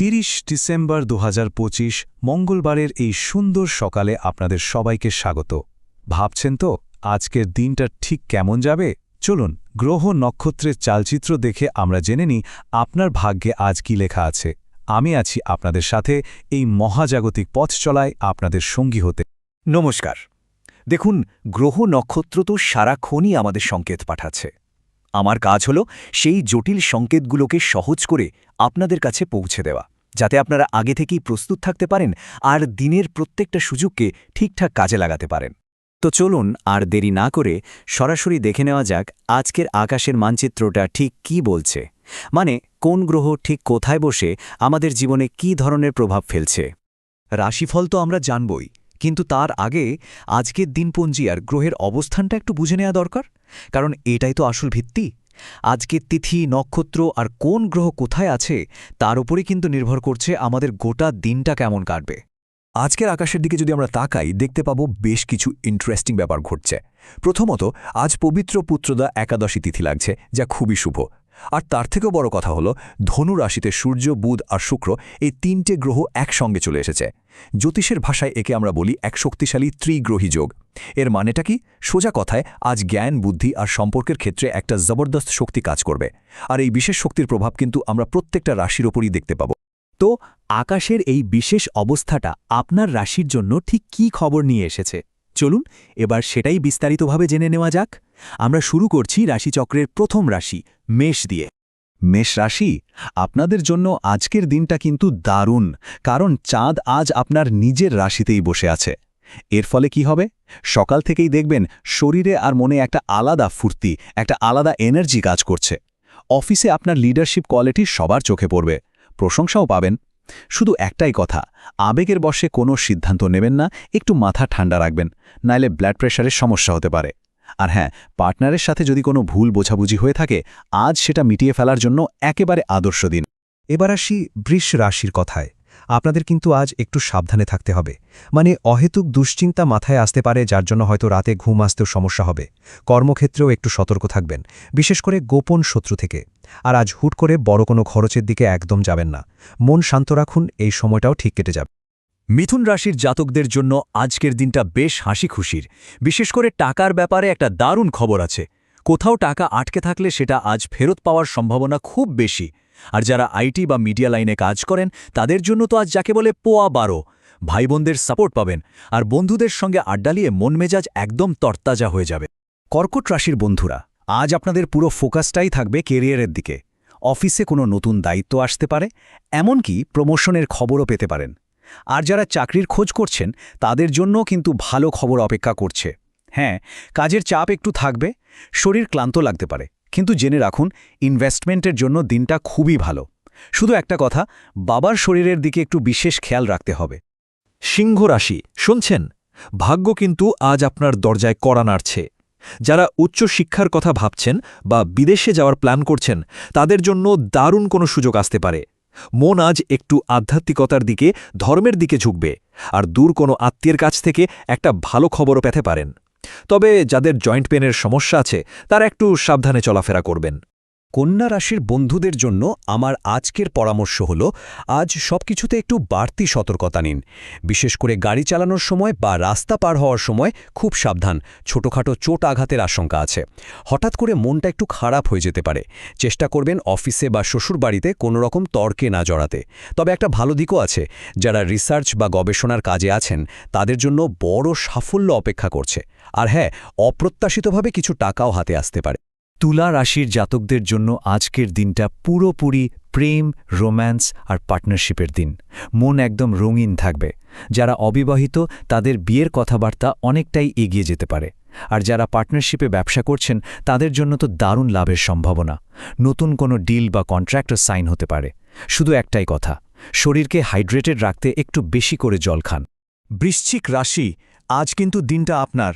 তিরিশ ডিসেম্বর দু হাজার পঁচিশ মঙ্গলবারের এই সুন্দর সকালে আপনাদের সবাইকে স্বাগত। ভাবছেন তো, আজকের দিনটা ঠিক কেমন যাবে? চলুন, গ্রহ নক্ষত্রের চালচিত্র দেখে আমরা জেনে নিই আপনার ভাগ্যে আজ কি লেখা আছে। আমি আছি আপনাদের সাথে এই মহাজাগতিক পথ চলায় আপনাদের সঙ্গী হতে। নমস্কার। দেখুন, গ্রহ নক্ষত্র তো সারাক্ষণই আমাদের সংকেত পাঠাচ্ছে। আমার কাজ হল সেই জটিল সংকেতগুলোকে সহজ করে আপনাদের কাছে পৌঁছে দেওয়া। যাতে আপনারা আগে থেকেই প্রস্তুত থাকতে পারেন আর দিনের প্রত্যেকটা সুযোগকে ঠিকঠাক কাজে লাগাতে পারেন। তো চলুন আর দেরি না করে সরাসরি দেখে নেওয়া যাক আজকের আকাশের মানচিত্রটা ঠিক কি বলছে। মানে কোন গ্রহ ঠিক কোথায় বসে, আমাদের জীবনে কি ধরনের প্রভাব ফেলছে। রাশিফল তো আমরা জানবই, কিন্তু তার আগে আজকের দিনপঞ্জি আর গ্রহের অবস্থানটা একটু বুঝে নেওয়া দরকার, কারণ এটাই তো আসল ভিত্তি। আজকের তিথি, নক্ষত্র আর কোন গ্রহ কোথায় আছে তার উপরই কিন্তু নির্ভর করছে আমাদের গোটা দিনটা কেমন কাটবে। আজকের আকাশের দিকে যদি আমরা তাকাই, দেখতে পাবো বেশ কিছু ইন্টারেস্টিং ব্যাপার ঘটছে। প্রথমত, আজ পবিত্র পুত্রদা একাদশী তিথি লাগছে, যা খুবই শুভ। আর তার থেকেও বড় কথা হলো, ধনু রাশিতে সূর্য, বুধ আর শুক্র এই তিনটে গ্রহ একসঙ্গে চলে এসেছে। জ্যোতিষের ভাষায় একে আমরা বলি এক শক্তিশালী ত্রিগ্রহী যোগ। এর মানেটা কি? সোজা কথায়, আজ জ্ঞান, বুদ্ধি আর সম্পর্কের ক্ষেত্রে একটা জবরদস্ত শক্তি কাজ করবে। আর এই বিশেষ শক্তির প্রভাব কিন্তু আমরা প্রত্যেকটা রাশির ওপরই দেখতে পাব। তো আকাশের এই বিশেষ অবস্থাটা আপনার রাশির জন্য ঠিক কি খবর নিয়ে এসেছে? চলুন, এবার সেটাই বিস্তারিতভাবে জেনে নেওয়া যাক। আমরা শুরু করছি রাশিচক্রের প্রথম রাশি, মেষ দিয়ে। মেষ রাশি, আপনাদের জন্য আজকের দিনটা কিন্তু দারুণ, কারণ চাঁদ আজ আপনার নিজের রাশিতেই বসে আছে। এর ফলে কি হবে? সকাল থেকেই দেখবেন শরীরে আর মনে একটা আলাদা ফুর্তি, একটা আলাদা এনার্জি কাজ করছে। অফিসে আপনার লিডারশিপ কোয়ালিটি সবার চোখে পড়বে, প্রশংসাও পাবেন। শুধু একটাই কথা, আবেগের বশে কোনো সিদ্ধান্ত নেবেন না, একটু মাথা ঠান্ডা রাখবেন, নাইলে ব্লাড প্রেশারের সমস্যা হতে পারে। আর হ্যাঁ পার্টনারের সাথে যদি কোনো ভুল বোঝাবুঝি হয়ে থাকে, আজ সেটা মিটিয়ে ফেলার জন্য একেবারে আদর্শ দিন। এবার আসি বৃষ রাশির কথায়। আপনাদের কিন্তু আজ একটু সাবধানে থাকতে হবে। মানে অহেতুক দুশ্চিন্তা মাথায় আসতে পারে, যার জন্য হয়তো রাতে ঘুম আসতেও সমস্যা হবে। কর্মক্ষেত্রেও একটু সতর্ক থাকবেন। বিশেষ করে গোপন শত্রু থেকে। আর আজ হুট করে বড় কোনো খরচের দিকে একদম যাবেন না। মন শান্ত রাখুন, এই সময়টাও ঠিক কেটে যাবে। মিথুন রাশির জাতকদের জন্য আজকের দিনটা বেশ হাসি খুশির বিশেষ করে টাকার ব্যাপারে একটা দারুণ খবর আছে। কোথাও টাকা আটকে থাকলে সেটা আজ ফেরত পাওয়ার সম্ভাবনা খুব বেশি। আর যারা আইটি বা মিডিয়া লাইনে কাজ করেন, তাদের জন্য তো আজ যাকে বলে পোয়া বারো। ভাই সাপোর্ট পাবেন, আর বন্ধুদের সঙ্গে আড্ডালিয়ে মন মেজাজ একদম তরতাজা হয়ে যাবে। কর্কট রাশির বন্ধুরা, আজ আপনাদের পুরো ফোকাসটাই থাকবে কেরিয়ারের দিকে। অফিসে কোনো নতুন দায়িত্ব আসতে পারে, এমনকি প্রমোশনের খবরও পেতে পারেন। আর যারা চাকরির খোঁজ করছেন, তাদের জন্য কিন্তু ভালো খবর অপেক্ষা করছে। হ্যাঁ কাজের চাপ একটু থাকবে, শরীর ক্লান্ত লাগতে পারে। কিন্তু জেনে রাখুন ইনভেস্টমেন্টের জন্য দিনটা খুবই ভালো। শুধু একটা কথা, বাবার শরীরের দিকে একটু বিশেষ খেয়াল রাখতে হবে। সিংহ রাশি, শুনছেন? ভাগ্য কিন্তু আজ আপনার দরজায় কড়া নাড়ছে। যারা উচ্চ শিক্ষার কথা ভাবছেন বা বিদেশে যাওয়ার প্ল্যান করছেন, তাদের জন্য দারুণ কোনো সুযোগ আসতে পারে। মন আজ একটু আধ্যাত্মিকতার দিকে, ধর্মের দিকে ঝুঁকবে, আর দূর কোনো আত্মীয়ের কাছ থেকে একটা ভালো খবরও পেতে পারেন। তবে যাদের জয়েন্ট পেনের সমস্যা আছে, তারা একটু সাবধানে চলাফেরা করবেন। কন্যা রাশির বন্ধুদের জন্য আমার আজকের পরামর্শ হল, আজ সবকিছুতে একটু বাড়তি সতর্কতা নিন। বিশেষ করে গাড়ি চালানোর সময় বা রাস্তা পার হওয়ার সময় খুব সাবধান, ছোটখাটো চোট আঘাতের আশঙ্কা আছে। হঠাৎ করে মনটা একটু খারাপ হয়ে যেতে পারে। চেষ্টা করবেন অফিসে বা শ্বশুর বাড়িতে কোনো রকম তর্কে না জড়াতে। তবে একটা ভালো দিকও আছে, যারা রিসার্চ বা গবেষণার কাজে আছেন, তাদের জন্য বড় সাফল্য অপেক্ষা করছে। আর হ্যাঁ অপ্রত্যাশিতভাবে কিছু টাকাও হাতে আসতে পারে। তুলা রাশির জাতকদের জন্য আজকের দিনটা পুরোপুরি প্রেম, রোম্যান্স আর পার্টনারশিপের দিন। মন একদম রঙিন থাকবে। যারা অবিবাহিত, তাদের বিয়ের কথাবার্তা অনেকটাই এগিয়ে যেতে পারে। আর যারা পার্টনারশিপে ব্যবসা করছেন, তাদের জন্য তো দারুণ লাভের সম্ভাবনা। নতুন কোনো ডিল বা কন্ট্রাক্টর সাইন হতে পারে। শুধু একটাই কথা, শরীরকে হাইড্রেটেড রাখতে একটু বেশি করে জল খান। বৃশ্চিক রাশি, আজ কিন্তু দিনটা আপনার।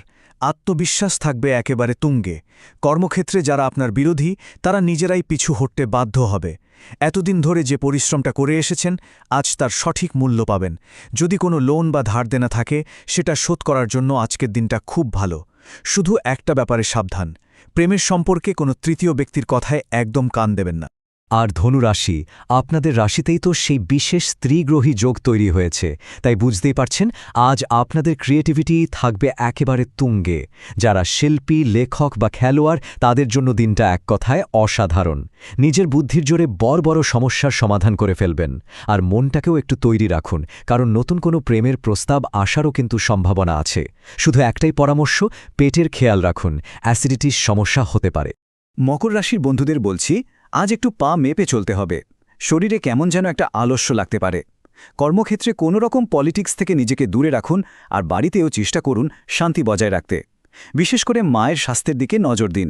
আত্মবিশ্বাস থাকবে একেবারে তুঙ্গে। কর্মক্ষেত্রে যারা আপনার বিরোধী, তারা নিজেরাই পিছু হটতে বাধ্য হবে। এতদিন ধরে যে পরিশ্রমটা করে এসেছেন, আজ তার সঠিক মূল্য পাবেন। যদি কোনো লোন বা ধার দেনা থাকে, সেটা শোধ করার জন্য আজকের দিনটা খুব ভালো। শুধু একটা ব্যাপারে সাবধান। প্রেমের সম্পর্কে কোনো তৃতীয় ব্যক্তির কথায় একদম কান দেবেন না। আর ধনুরাশি আপনাদের রাশিতেই তো সেই বিশেষ স্ত্রীগ্রহী যোগ তৈরি হয়েছে। তাই বুঝতেই পারছেন, আজ আপনাদের ক্রিয়েটিভিটি থাকবে একেবারে তুঙ্গে। যারা শিল্পী, লেখক বা খেলোয়াড়, তাদের জন্য দিনটা এক কথায় অসাধারণ। নিজের বুদ্ধির জোরে বড় বড় সমস্যার সমাধান করে ফেলবেন। আর মনটাকেও একটু তৈরি রাখুন, কারণ নতুন কোনো প্রেমের প্রস্তাব আসারও কিন্তু সম্ভাবনা আছে। শুধু একটাই পরামর্শ, পেটের খেয়াল রাখুন, অ্যাসিডিটির সমস্যা হতে পারে। মকর রাশির বন্ধুদের বলছি আজ একটু পা মেপে চলতে হবে। শরীরে কেমন যেন একটা আলস্য লাগতে পারে। কর্মক্ষেত্রে কোনো রকম পলিটিক্স থেকে নিজেকে দূরে রাখুন আর বাড়িতেও চেষ্টা করুন শান্তি বজায় রাখতে। বিশেষ করে মায়ের স্বাস্থ্যের দিকে নজর দিন।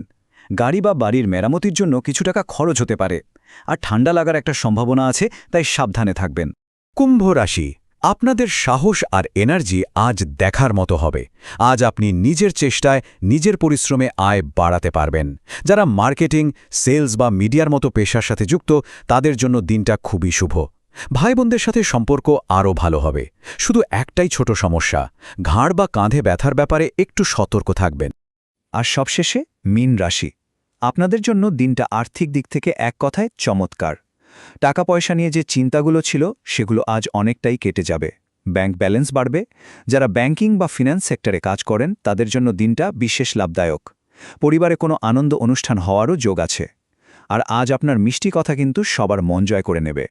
গাড়ি বা বাড়ির মেরামতির জন্য কিছু টাকা খরচ হতে পারে। আর ঠান্ডা লাগার একটা সম্ভাবনা আছে, তাই সাবধানে থাকবেন। কুম্ভ রাশি আপনাদের সাহস আর এনার্জি আজ দেখার মতো হবে। আজ আপনি নিজের চেষ্টায় নিজের পরিশ্রমে আয় বাড়াতে পারবেন। যারা মার্কেটিং, সেলস বা মিডিয়ার মতো পেশার সাথে যুক্ত, তাদের জন্য দিনটা খুবই শুভ। ভাই বোনদের সাথে সম্পর্ক আরও ভালো হবে। শুধু একটাই ছোট সমস্যা, ঘাড় বা কাঁধে ব্যথার ব্যাপারে একটু সতর্ক থাকবেন। আর সবশেষে, মিন রাশি। আপনাদের জন্য দিনটা আর্থিক দিক থেকে এক কথায় চমৎকার। টাকা পয়সা নিয়ে যে চিন্তাগুলো ছিল, সেগুলো আজ অনেকটাই কেটে যাবে। ব্যাংক ব্যালেন্স বাড়বে। যারা ব্যাংকিং বা ফিন্যান্স সেক্টরে কাজ করেন, তাদের জন্য দিনটা বিশেষ লাভদায়ক। পরিবারে কোনো আনন্দ অনুষ্ঠান হওয়ারও যোগ আছে। আর আজ আপনার মিষ্টি কথা কিন্তু সবার মন জয় করে নেবে।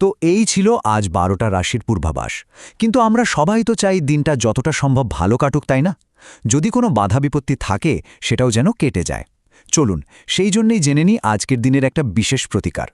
তো এই ছিল আজ বারোটা রাশির পূর্বাভাস। কিন্তু আমরা সবাই তো চাই দিনটা যতটা সম্ভব ভালো কাটুক, তাই না? যদি কোনো বাধা বিপত্তি থাকে, সেটাও যেন কেটে যায়। চলুন, সেই জন্যেই জেনে নিই আজকের দিনের একটা বিশেষ প্রতিকার।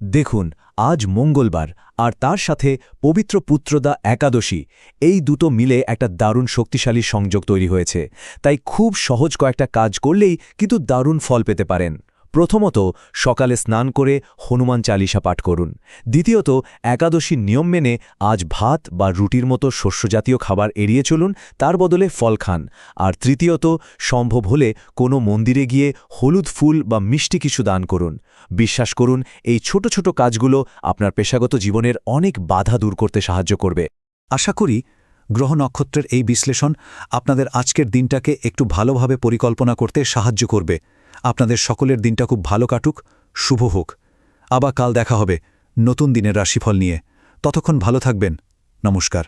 দেখুন, আজ মঙ্গলবার, আর তার সাথে পবিত্র পুত্রদা একাদশী। এই দুটো মিলে একটা দারুণ শক্তিশালী সংযোগ তৈরি হয়েছে। তাই খুব সহজ কয়েকটা কাজ করলেই কিন্তু দারুণ ফল পেতে পারেন। প্রথমত সকালে স্নান করে হনুমান চালিসা পাঠ করুন। দ্বিতীয়ত, একাদশীর নিয়ম মেনে আজ ভাত বা রুটির মতো শস্যজাতীয় খাবার এড়িয়ে চলুন, তার বদলে ফল খান। আর তৃতীয়ত, সম্ভব হলে কোনো মন্দিরে গিয়ে হলুদ ফুল বা মিষ্টি কিছু দান করুন। বিশ্বাস করুন, এই ছোট ছোট কাজগুলো আপনার পেশাগত জীবনের অনেক বাধা দূর করতে সাহায্য করবে। আশা করি গ্রহ নক্ষত্রের এই বিশ্লেষণ আপনাদের আজকের দিনটাকে একটু ভালোভাবে পরিকল্পনা করতে সাহায্য করবে। আপনাদের সকলের দিনটা খুব ভালো কাটুক, শুভ হোক। আবার কাল দেখা হবে নতুন দিনের রাশিফল নিয়ে। ততক্ষণ ভালো থাকবেন। নমস্কার।